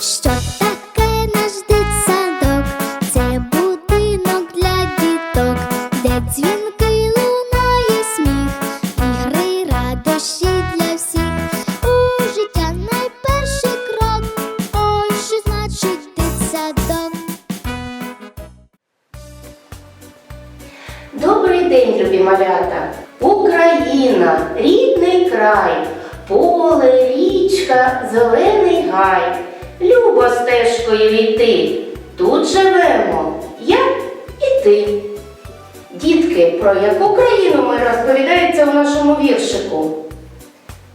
Що таке наш дитсадок? Це будинок для діток, де дзвінки лунає сміх, ігри, радощі для всіх. У життя найперший крок. Ой, що значить дитсадок? Добрий день, любі малята! Україна, рідний край, поле, річка, зелений гай. Любо стежкою йти. Тут живемо я і ти. Дітки, про яку країну ми розповідається в нашому віршику?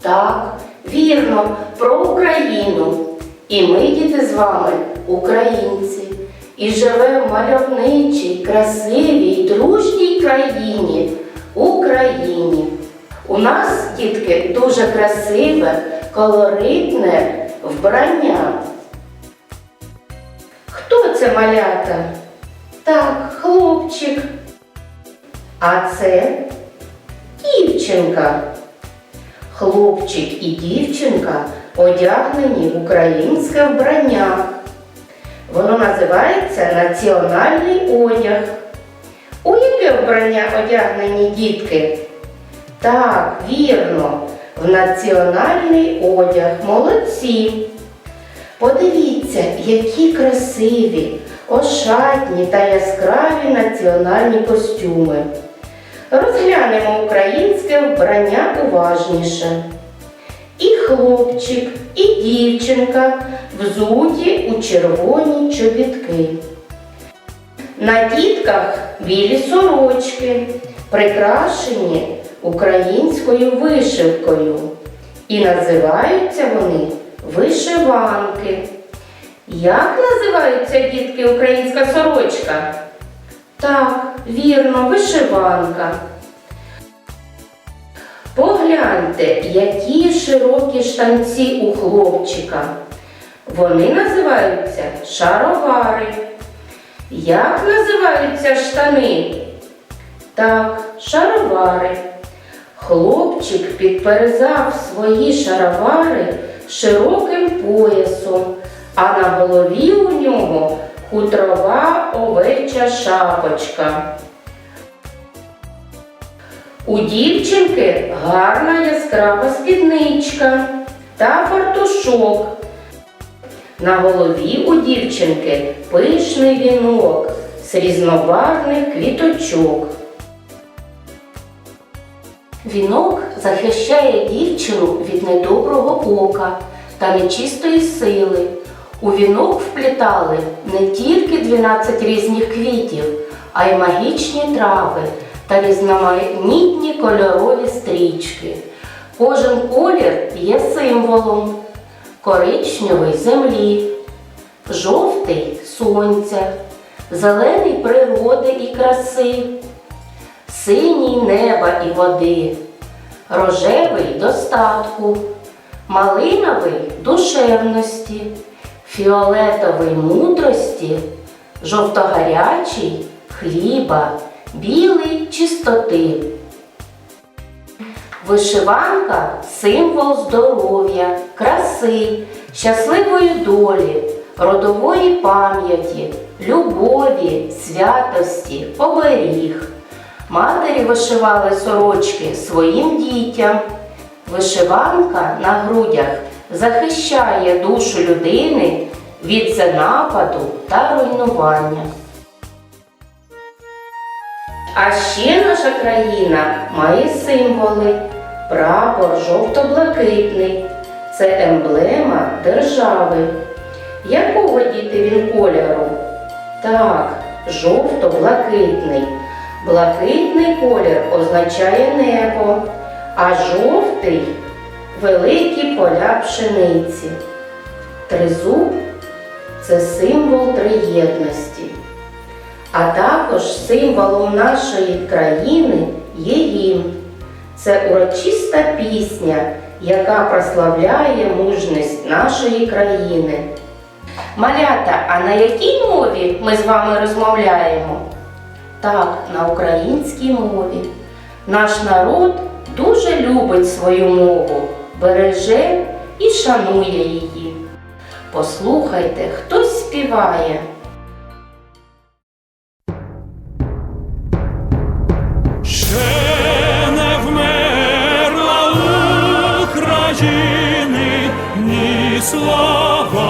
Так, вірно, про Україну. І ми, діти, з вами українці. І живемо в мальовничій, красивій, дружній країні Україні. У нас, дітки, дуже красиве, колоритне вбрання. Це малята? Так, хлопчик. А це дівчинка. Хлопчик і дівчинка одягнені в українське вбрання. Воно називається національний одяг. У яке вбрання одягнені дітки? Так, вірно, в національний одяг. Молодці. Подивіться, які красиві, ошатні та яскраві національні костюми. Розглянемо українське вбрання уважніше. І хлопчик, і дівчинка взуті у червоні чобітки. На дітках білі сорочки, прикрашені українською вишивкою. І називаються вони вишиванки. Як називаються дітки українська сорочка? Так, вірно, вишиванка. Погляньте, які широкі штанці у хлопчика. Вони називаються шаровари. Як називаються штани? Так, шаровари. Хлопчик підперезав свої шаровари широким поясом, а на голові у нього хутрова овеча шапочка. У дівчинки гарна яскрава спідничка та фартушок. На голові у дівчинки пишний вінок з різнобарвних квіточок. Вінок захищає дівчину від недоброго ока та нечистої сили. У вінок вплітали не тільки 12 різних квітів, а й магічні трави та різноманітні кольорові стрічки. Кожен колір є символом коричневий землі, жовтий сонця, зелений природи і краси, синій неба і води, рожевий достатку, малиновий душевності, фіолетовий мудрості, жовтогарячий хліба, білий чистоти. Вишиванка символ здоров'я, краси, щасливої долі, родової пам'яті, любові, святості, оберіг. Матері вишивали сорочки своїм дітям. Вишиванка на грудях захищає душу людини від занападу та руйнування. А ще наша країна має символи. Прапор жовто-блакитний. Це емблема держави. Якого діти він кольору? Так, жовто-блакитний. Блакитний колір означає небо, а жовтий великі поля пшениці. Тризуб це символ триєдності. А також символом нашої країни є гімн. Це урочиста пісня, яка прославляє мужність нашої країни. Малята, а на якій мові ми з вами розмовляємо? Так, на українській мові. Наш народ дуже любить свою мову, береже і шанує її. Послухайте, хтось співає. Слава,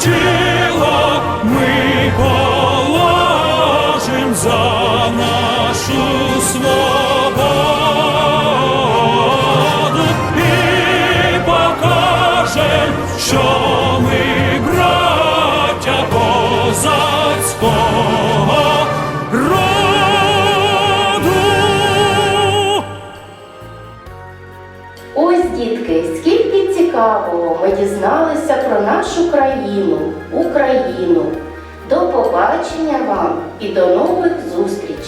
тіло ми положим за нашу свободу і покажем, що ми браття козацького роду. Ось, дітки, скільки цікавого ми дізналися нашу країну, Україну. До побачення вам і до нових зустрічей!